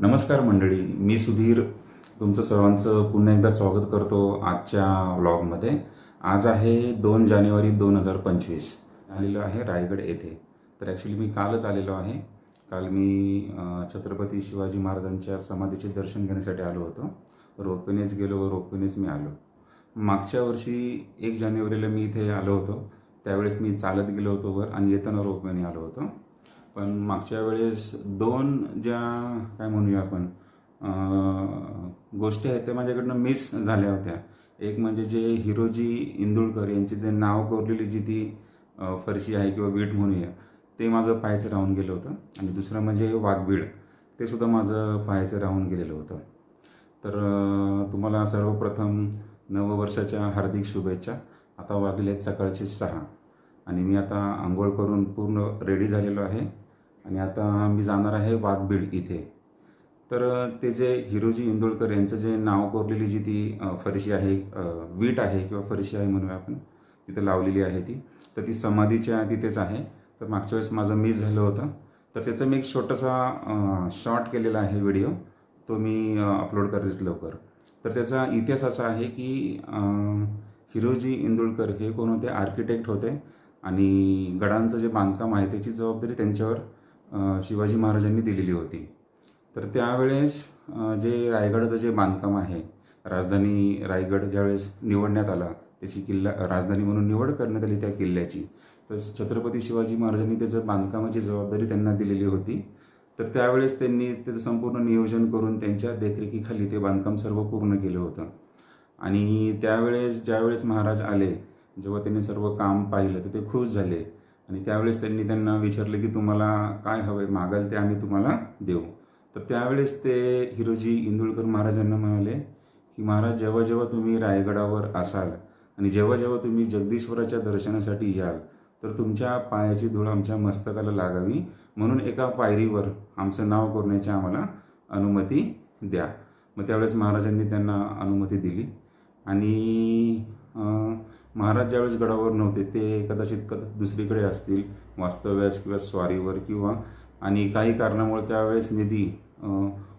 नमस्कार मंडळी मी सुधीर. तुमचं सर्वांचं पुन्हा एकदा स्वागत करतो आजच्या व्लॉगमध्ये आज आहे दोन जानेवारी दोन हजार पंचवीस. आलेलो आहे रायगड येथे. तर ॲक्च्युली मी कालच आलेलो आहे. काल मी छत्रपती शिवाजी महाराजांच्या समाधीचे दर्शन घेण्यासाठी आलो होतो. रोपवेनेच गेलो व रोपवेनेच मी आलो. मागच्या वर्षी एक जानेवारीला मी इथे आलो होतो. त्यावेळेस मी चालत गेलो होतो वर आणि येताना रोपवेने आलो होतो. पण मागच्या वेळेस दोन ज्या काय म्हणूया आपण गोष्टी आहेत त्या माझ्याकडनं मिस झाल्या होत्या. एक म्हणजे जे हिरोजी इंदुळकर यांचे जे नाव कोरलेली जी ती फरशी आहे किंवा वीट म्हणूया ते माझं पाहायचं राहून गेलं होतं. आणि दुसरं म्हणजे वाघबीड ते सुद्धा माझं पाहायचं राहून गेलेलं होतं. तर तुम्हाला सर्वप्रथम नववर्षाच्या हार्दिक शुभेच्छा. आता वाजले आहेत सकाळचे सहा. आणि मी आता आंघोळ करून पूर्ण रेडी झालेलो आहे. आणि आता मी जाणार आहे वाघबीड इथे. तर ते जे हिरोजी इंदोळकर यांचं जे नाव कोरलेली जी ती फरशी आहे वीट आहे किंवा फरशी आहे म्हणूया आपण तिथं लावलेली आहे ती. तर ती समाधीच्या तिथेच आहे. तर मागच्या वेळेस माझं मिस झालं होतं. तर त्याचं मी एक छोटासा शॉर्ट केलेला आहे व्हिडिओ. तो मी अपलोड करेल लवकर. तर त्याचा इतिहास असा आहे की हिरोजी इंदुळकर हे कोण होते आर्किटेक्ट होते आणि गडांचं जे बांधकाम आहे त्याची जबाबदारी त्यांच्यावर शिवाजी महाराजांनी दिलेली होती. तर त्यावेळेस जे रायगडाचं जे बांधकाम आहे राजधानी रायगड ज्यावेळेस निवडण्यात आला त्याची किल्ला राजधानी म्हणून निवड करण्यात आली त्या किल्ल्याची तर छत्रपती शिवाजी महाराजांनी त्याचं बांधकामाची जबाबदारी त्यांना दिलेली होती. तर त्यावेळेस त्यांनी त्याचं संपूर्ण नियोजन करून त्यांच्या देखरेखीखाली ते बांधकाम सर्व पूर्ण केलं होतं. आणि त्यावेळेस ज्यावेळेस महाराज आले जेव्हा त्यांनी सर्व काम पाहिलं तर ते खुश झाले. आणि त्यावेळेस त्यांनी त्यांना विचारले की तुम्हाला काय हवं आहे मागाल ते आम्ही तुम्हाला देऊ. तर त्यावेळेस ते हिरोजी इंदुळकर महाराजांना म्हणाले की महाराज जेव्हा जेव्हा तुम्ही रायगडावर असाल आणि जेव्हा जेव्हा तुम्ही जगदीश्वराच्या दर्शनासाठी याल तर तुमच्या पायाची धूळ आमच्या मस्तकाला लागावी. म्हणून एका पायरीवर आमचं नाव करण्याची आम्हाला अनुमती द्या. मग त्यावेळेस महाराजांनी त्यांना अनुमती दिली. आणि महाराज ज्यावेळेस गडावर नव्हते ते कदाचित क दुसरीकडे असतील वास्तव्यास किंवा स्वारीवर किंवा आणि काही कारणामुळे त्यावेळेस निधी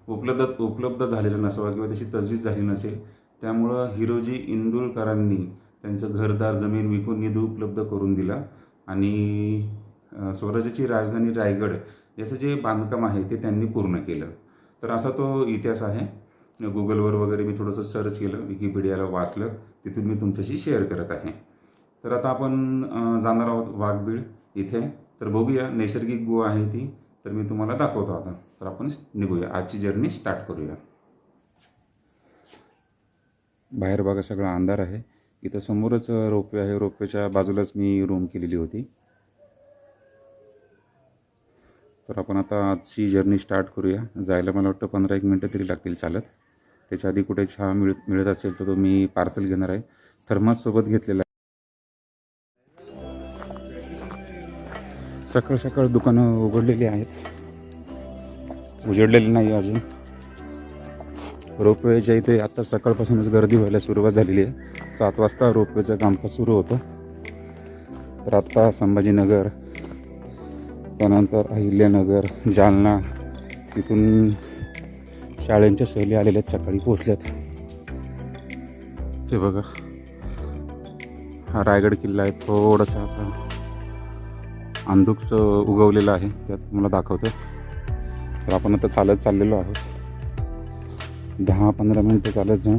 उपलब्ध उपलब्ध झालेला नसावा किंवा त्याची तजवीज झाली नसेल त्यामुळं हिरोजी इंदुलकरांनी त्यांचं घरदार जमीन विकून निधी उपलब्ध करून दिला आणि स्वराज्याची राजधानी रायगड याचं जे बांधकाम आहे ते त्यांनी पूर्ण केलं. तर असा तो इतिहास आहे. गुगलवर वगैरे मी थोडंसं सर्च केलं विकिपीडियाला वाचलं तिथून मी तुमच्याशी शेअर करत आहे. तर आता आपण जाणार आहोत वाघबीळ इथे. तर बघूया नैसर्गिक गुहा आहे ती. तर मी तुम्हाला दाखवतो आता. तर आपण निघूया. आजची जर्नी स्टार्ट करूया. बाहेर बघा सगळा अंधार आहे. इथं समोरच रोपवे आहे. रोपवेच्या बाजूलाच मी रूम केलेली होती. तर आपण आता आजची जर्नी स्टार्ट करूया. जायला मला वाटतं पंधरा एक मिनटं तरी लागतील चालत. त्याच्या आधी कुठे चहा मिळ मिळत असेल तर तो मी पार्सल घेणार आहे. थर्मास सोबत घेतलेला आहे. सकाळ सकाळ दुकानं उघडलेली आहेत उजडलेली नाही अजून. रोपवेच्या इथे आत्ता सकाळपासूनच गर्दी व्हायला सुरुवात झालेली आहे. सात वाजता रोपवेचं कामकाज सुरू होतं. तर आत्ता संभाजीनगर त्यानंतर अहिल्यानगर जालना तिथून शाळेंच्या सहली आलेल्या आहेत सकाळी पोचल्यात ते बघा. हा रायगड किल्ला आहे थोडासा आता अंधुकच उगवलेलं आहे त्यात तुम्हाला दाखवतो तर आपण आता चालत चाललेलो आहोत. दहा पंधरा मिनटं चालत जाऊन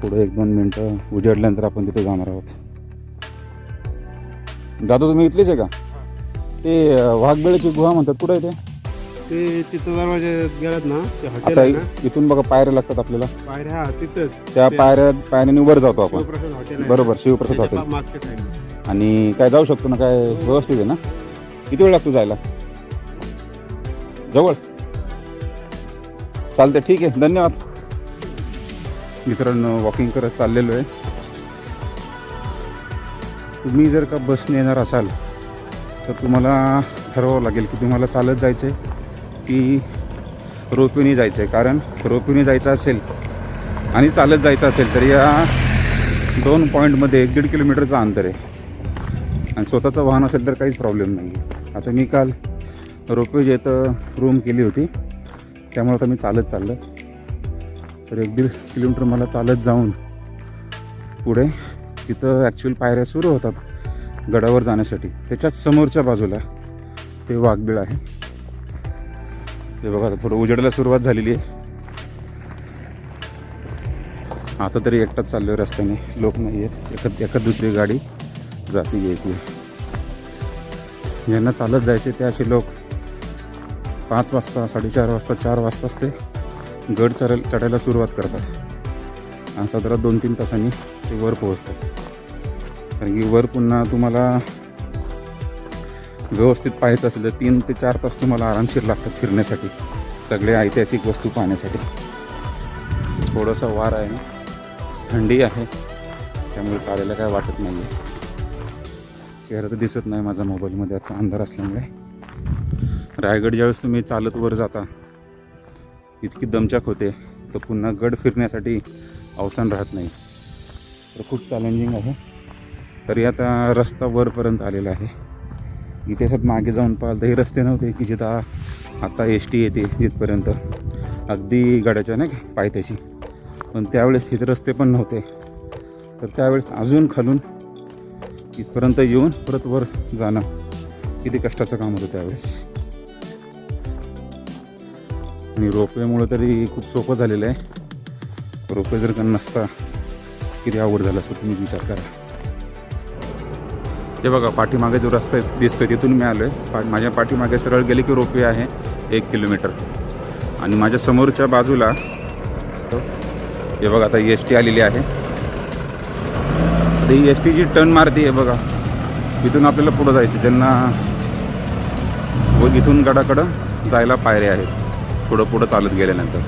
पुढे एक दोन मिनटं उजडल्यानंतर आपण तिथे जाणार आहोत. जातो तुम्ही इथलेच आहे का? ते अं, वाघबेळेची गुहा म्हणतात. कुठं आहे ते? ते तिथं दरवाज्यात गेलात ना ते हॉटेल आता आहे ना. इथून बघा पायऱ्या लागतात आपल्याला. पायऱ्या हा तिथंच. त्या ते पायऱ्या पायऱ्याने वर जातो आपण. शिवप्रसाद हॉटेल आहे. बरोबर शिवप्रसाद त्याच्या हॉटेल. पा- मागच्या साईडला आणि काय जाऊ शकतो ना काय व्यवस्थित आहे ना? किती वेळ लागतो जायला? जवळ. चालते ठीक आहे. धन्यवाद. मित्रांनो वॉकिंग करत चाललेलो आहे. तुम्ही जर का बसने येणार असाल तर तुम्हाला ठरवावं लागेल की तुम्हाला चालत जायचं आहे की रोपवेने जायचं आहे कारण रोपवेने जायचं असेल आणि चालत जायचं असेल तर या दोन पॉईंटमध्ये एक दीड किलोमीटरचं अंतर आहे. आणि स्वतःचं वाहन असेल तर काहीच प्रॉब्लेम नाही आता मी काल रोपवेज इथं रूम केली होती त्यामुळे आता मी चालत चाललं. तर एक दीड किलोमीटर मला चालत जाऊन पुढे तिथं ॲक्च्युअल पायऱ्या सुरू होतात गडावर जाण्यासाठी. त्याच्याच समोरच्या बाजूला ते वाघबीळ आहे. ते बघा आता थोडं उजेडायला सुरुवात झालेली आहे. आता तरी एकटाच चाललोय रस्त्याने. लोक नाही आहेत. एकत एकत दुसरी गाडी जाती येते ज्यांना चालत जायचे ते असे लोक. पाच वाजता साडेचार वाजता चार वाजताच ते गड चढायला चढायला सुरुवात करतात. आणि साधारण दोन तीन तासांनी ते वर पोहोचतात. कारण की वर पुन्हा तुम्हाला व्यवस्थित पाहायचं असेल तर तीन ते चार तास तुम्हाला आरामशीर लागतात फिरण्यासाठी सगळे ऐतिहासिक वस्तू पाहण्यासाठी. थोडंसं वार आहे थंडी आहे त्यामुळे चालायला काय वाटत नाही आहे चेहरा तर दिसत नाही माझा मोबाईलमध्ये आता अंधार असल्यामुळे. रायगड ज्यावेळेस तुम्ही चालत वर जाता इतकी दमचाक होते तर पुन्हा गड फिरण्यासाठी अवसान राहत नाही. तर खूप चॅलेंजिंग आहे. तरी आता रस्ता वरपर्यंत आलेला आहे. इतिहासात मागे जाऊन पाहिलं तर हे रस्ते नव्हते की जिथं आता एस टी येते जिथपर्यंत. अगदी गाड्याच्या नाही का पायथ्याशी. पण त्यावेळेस इथे रस्ते पण नव्हते. तर त्यावेळेस अजून खालून इथपर्यंत येऊन परत वर जाणं किती कष्टाचं काम होतं त्यावेळेस. आणि रोपवेमुळं तरी खूप सोपं झालेलं आहे. रोपवे जर का नसता किती आवड झालं असं तुम्ही विचार करा. हे बघा पाठीमागे जो रस्ता आहे- दिसतोय तिथून मी आलो आहे पा माझ्या पाठीमागे सरळ गेले की रोपवे आहे एक किलोमीटर. आणि माझ्या समोरच्या बाजूला हे बघा आता एस टी आलेली आहे. ही एस टी जी टर्न मारते आहे बघा इथून आपल्याला पुढं जायचं. ज्यांना व इथून गडाकडं जायला पायऱ्या आहेत पुढं पुढं चालत गेल्यानंतर.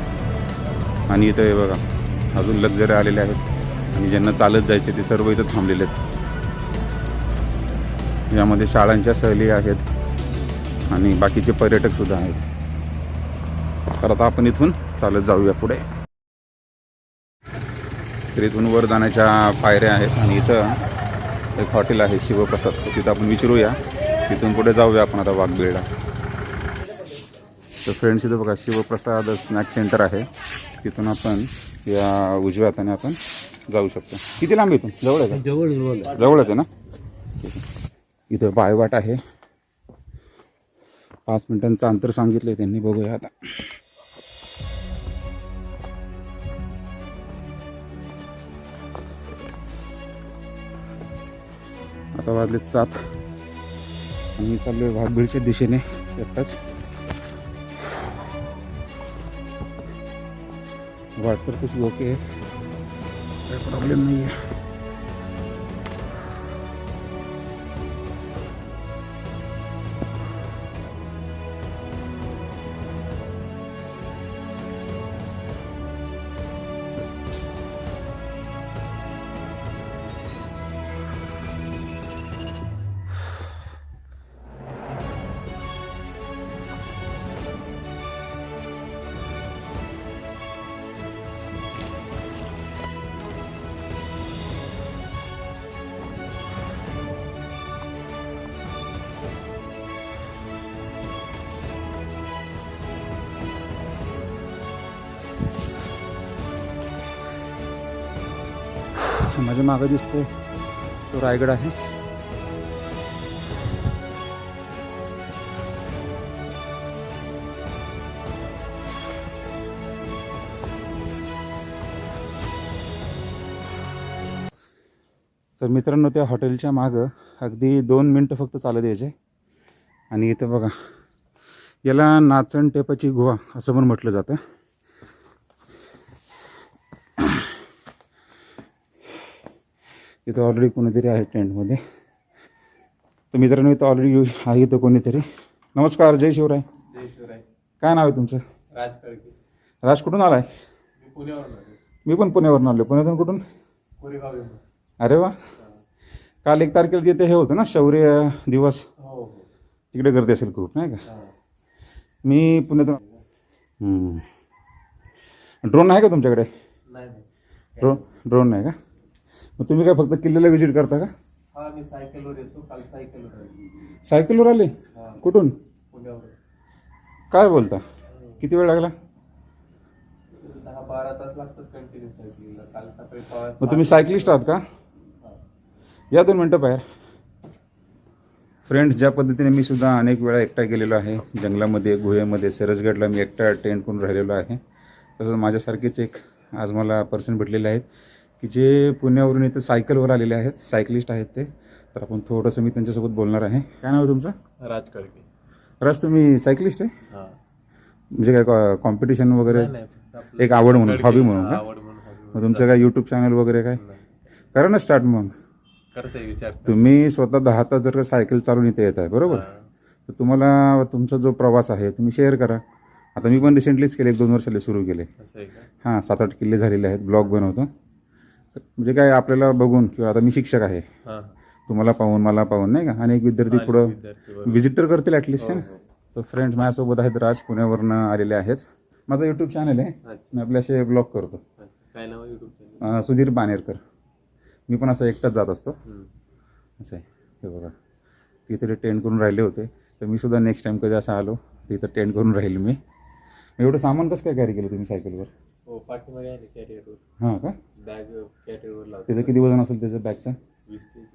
आणि इथं हे बघा अजून लक्झरी आलेले आहेत. आणि ज्यांना चालत जायचे ते सर्व इथं थांबलेले आहेत. यामध्ये शाळांच्या सहली आहेत आणि बाकीचे पर्यटकसुद्धा आहेत. तर आता आपण इथून चालत जाऊया पुढे. तर इथून वर जाण्याच्या पायऱ्या आहेत आणि इथं एक हॉटेल आहे शिवप्रसाद. तिथं आपण विचारूया. तिथून पुढे जाऊया आपण आता वाघबीळला. तर फ्रेंड्स इथं बघा शिवप्रसाद स्नॅक सेंटर आहे. तिथून आपण या उजव्या हाताने आपण जाऊ शकतो. किती लांब इथून? जवळ आहे जवळ जवळ जवळच आहे ना? ठीक आहे. इथं बायवाट आहे. पाच मिनिटांचं अंतर सांगितलं आहे त्यांनी बघूया आता. आता वाजलेत सात. आणि चाललोय वाघबीळच्या दिशेने एकटाच. वाट तर ओके आहे. काही प्रॉब्लेम नाही आहे माझ्या मागं दिसतोय. तो रायगड आहे. तर मित्रांनो त्या हॉटेलच्या मागं अगदी दोन मिनटं फक्त चालत द्यायचे. आणि इथं बघा याला नाचण टेपाची गुहा असं पण म्हटलं जातं. इथं ऑलरेडी कोणीतरी आहे टेंटमध्ये तर मित्रांनो इथं ऑलरेडी आहे इथं कोणीतरी. नमस्कार जय शिवराय. जय शिवराय. काय नाव आहे तुमचं? राज कळके राज कुठून आलाय? मी पुण्यावरून आलो मी पण पुण्यावरून आलो पुण्यातून कुठून? कोरेगाव येऊन. अरे वा. काल एक तारखेला तिथे हे होतं ना शौर्य दिवस? हो हो. तिकडे गर्दी असेल खूप नाही का? हा. मी पुण्यातून ड्रोन आहे का तुमच्याकडे? नाही नाही. ड्रोन ड्रोन नाही का? मग तुम्ही काय फक्त किल्ल्याला व्हिजिट करता का? हा मी सायकलवर येतो काल सायकलवर आलो. सायकलवर आले? हा. कुठून? पुण्यावर काय बोलता? किती वेळ लागला? बारा तास लागतात कंटिन्यू सायकलिंगला काल सकाळी पा- मग तुम्ही सायकलिस्ट आहात का? हा. या दोन मिनटं बाहेर. फ्रेंड्स ज्या पद्धतीने मी सुद्धा अनेक वेळा एकटा गेलेलो आहे जंगलामध्ये गुहेमध्ये सरसगडला मी एकटा टेंट करून राहिलेलो आहे तसंच माझ्यासारखेच एक आज मला पर्सन भेटलेले आहेत. की जे पुण्यावरून इथं सायकलवर आलेले आहेत सायकलिस्ट आहेत ते तर आपण थोडंसं मी त्यांच्यासोबत बोलणार आहे. काय नाव आहे तुमचं? राज कळके. राज तुम्ही सायकलिस्ट आहे? हा. म्हणजे काय कॉम्पिटिशन वगैरे एक आवड म्हणून हॉबी म्हणून का? आवड म्हणून hobby मग म्हणून. तुमचं काय यूट्यूब चॅनल वगैरे काय? नाही. करा ना स्टार्ट मग. करते विचार तुम्ही स्वतः दहा तास जर का सायकल चालून इथे येत आहे बरोबर. तर तुम्हाला तुमचा जो प्रवास आहे तुम्ही शेअर करा. आता मी पण रिसेंटलीच केले एक दोन वर्षाले सुरू केले. असं आहे का? हां सात आठ किल्ले झालेले आहेत ब्लॉग बनवतो. म्हणजे काय आपल्याला बघून किंवा आता मी शिक्षक आहे. हा. तुम्हाला पाहून मला पाहून नाही का? अनेक विद्यार्थी पुढं विद्यार्थी बरोबर. व्हिजिटर करतील ॲटलिस्ट हो, तर फ्रेंड्स माझ्यासोबत आहेत राज पुण्यावरनं आलेले आहेत. माझा यूट्यूब चॅनल आहे. अच्छा, मी आपले असे ब्लॉग करतो. अच्छा. काय नाव युट्यूब चॅनल अं, सुधीर बानेरकर मी पण असं एकटाच जात असतो. असं आहे. हे बघा. तिथे ते टेंट करून राहिले होते. तर मी सुद्धा नेक्स्ट टाईम कधी असं आलो तिथं टेंट करून राहील मी. एवढं सामान कसं काय कॅरी केलं तुम्ही सायकलवर हो पाठीमागे आहे ना कॅरियरवर हां का? बॅग त्याचं किती वजन असेल त्याचं बॅगचं वीस के जी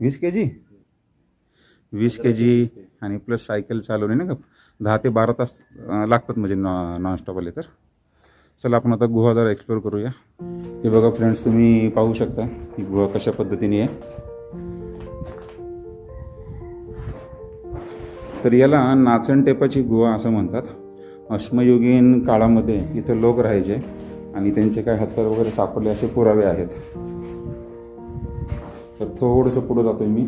वीस के जी वीस के जी आणि प्लस सायकल चालवणे ना का? दहा ते बारा तास अं, लागतात म्हणजे नॉ नॉनस्टॉप आले तर. चला आपण आता गुहा जरा एक्सप्लोर करूया. हे बघा फ्रेंड्स तुम्ही पाहू शकता ही गुहा कशा पद्धतीने आहे. तर याला नाचण टेपाची गुहा असं म्हणतात. अश्मयुगीन काळामध्ये इथं लोक राहायचे. आणि त्यांचे काय हत्यार वगैरे सापडले असे पुरावे आहेत. तर थोडंसं पुढं जातोय मी.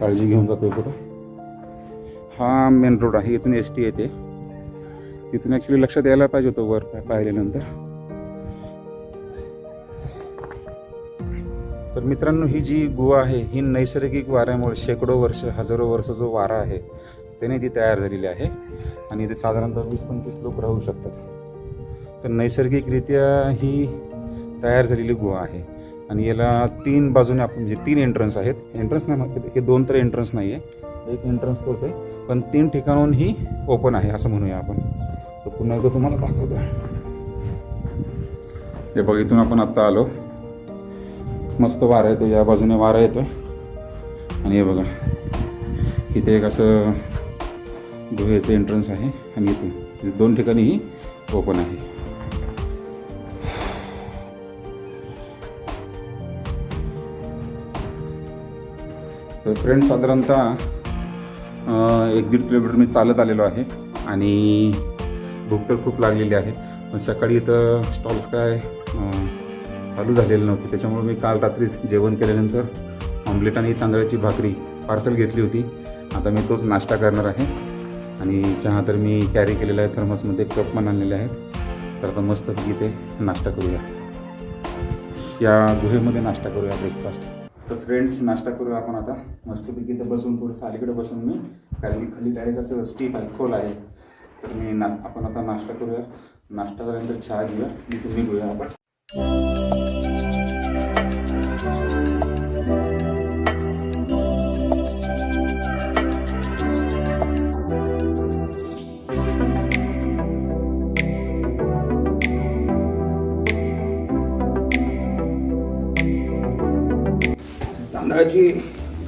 काळजी घेऊन जातोय पुढं. हा मेन रोड आहे इथून एस टी येते. तिथून ॲक्च्युली लक्षात यायला पाहिजे होतं वर पाहिल्यानंतर. तर मित्रांनो ही जी गुहा आहे ही नैसर्गिक वाऱ्यामुळे शेकडो वर्ष हजारो वर्ष जो वारा आहे त्याने ती तयार झालेली आहे. आणि इथे साधारणतः वीस पंचवीस लोक राहू शकतात. तर नैसर्गिकरित्या ही तयार झालेली गुहा आहे. आणि याला तीन बाजूने आपण म्हणजे तीन एंट्रन्स आहेत एंट्रन्स नाही म्हणत, हे दोन तर एंट्रन्स नाही आहे. एक एंट्रन्स तोच आहे. पण तीन ठिकाणून ही ओपन आहे असं म्हणूया आपण. तर पुन्हा एकदा तुम्हाला दाखवतो. हे बघ इथून आपण आत्ता आलो. मस्त वारा येतो या बाजूने वारा येतो आणि हे बघा इथे एक असं गुहेचं एंट्रन्स आहे. आणि इथून दोन ठिकाणी ही ओपन आहे. तर फ्रेंड साधारणतः एक दीड किलोमीटर मी चालत आलेलो आहे आणि भूक तर खूप लागलेली आहे. पण सकाळी इथं स्टॉल्स काय चालू झालेले नव्हते. त्याच्यामुळे मी काल रात्रीच जेवण केल्यानंतर ऑमलेट आणि तांदळाची भाकरी पार्सल घेतली होती. आता मी तोच नाश्ता करणार आहे. आणि चहा तर मी कॅरी केलेला आहे. थर्मसमध्ये कप पण आणलेले आहेत. तर आता मस्तपैकी ते नाश्ता करूया. या गुहेमध्ये नाश्ता करूया ब्रेकफास्ट तर फ्रेंड्स नाश्ता करूया आपण आता. मस्तपैकी इथं बसून थोडंसं अलीकडे बसून मी. कारण की खाली डायरेक्ट असं स्टीप आहे खोल आहे. तर मी ना आपण आता नाश्ता करूया. नाश्ता झाल्यानंतर चहा घेऊया. मी तुम्ही घेऊया आपण. तांदळाची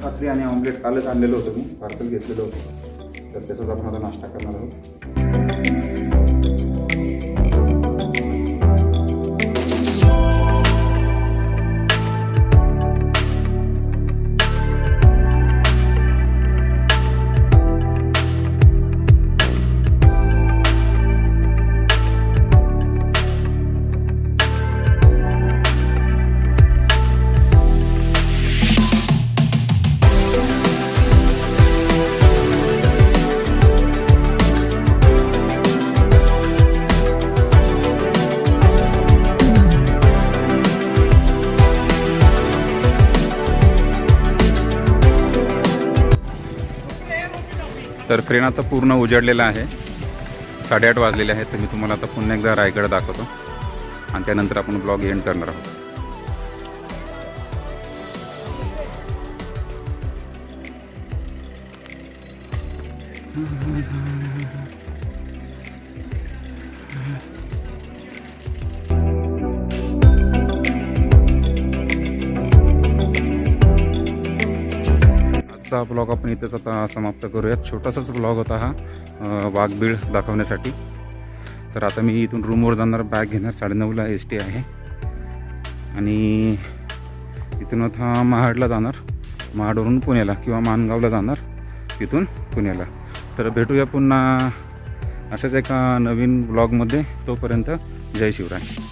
भाकरी आणि ऑमलेट कालच आणलेलं होतं मी. पार्सल घेतलेलं होतं. तर त्याचाच आपण आता नाश्ता करणार आहोत. ट्रेन आता पूर्ण उजडलेला आहे. साडेआठ वाजलेले आहेत. तर मी तुम्हाला आता पुन्हा एकदा रायगड दाखवतो. आणि त्यानंतर आपण ब्लॉग एंड करणार आहोत. आजचा ब्लॉग आपण इथंच आता समाप्त करूयात. छोटासाच ब्लॉग होता हा वाघबीळ दाखवण्यासाठी. तर आता मी इथून रूमवर जाणार बॅग घेणार साडेनऊला एस टी आहे. आणि इथून आता महाडला जाणार. महाडवरून पुण्याला किंवा माणगावला जाणार तिथून पुण्याला. तर भेटूया पुन्हा अशाच एका नवीन ब्लॉगमध्ये तोपर्यंत जय शिवराय.